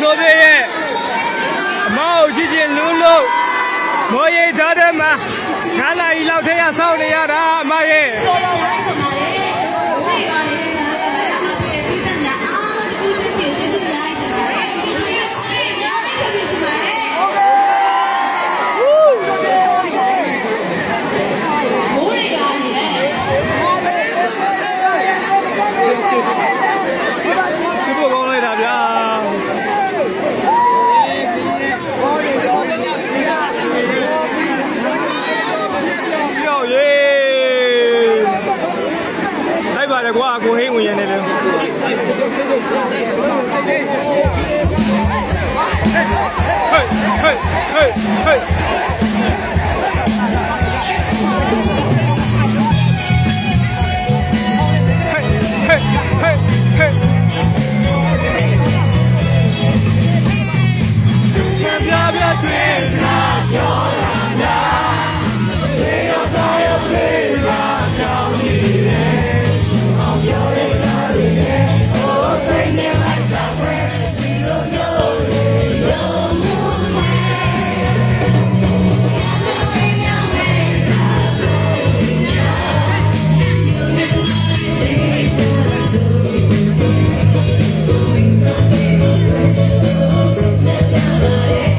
ဆိုသေးရဲ့အမောက်ရှိချင်းလူလို့မောရိတ်ထားတဲ့မှာခါလာကြီးလောက်ထဲရဆောက်နေရတာအမရဲ့ တယ်ကွာကိုဟိန်းဝင်ရနေတယ်ဟေးဟေးဟေးဟေး对。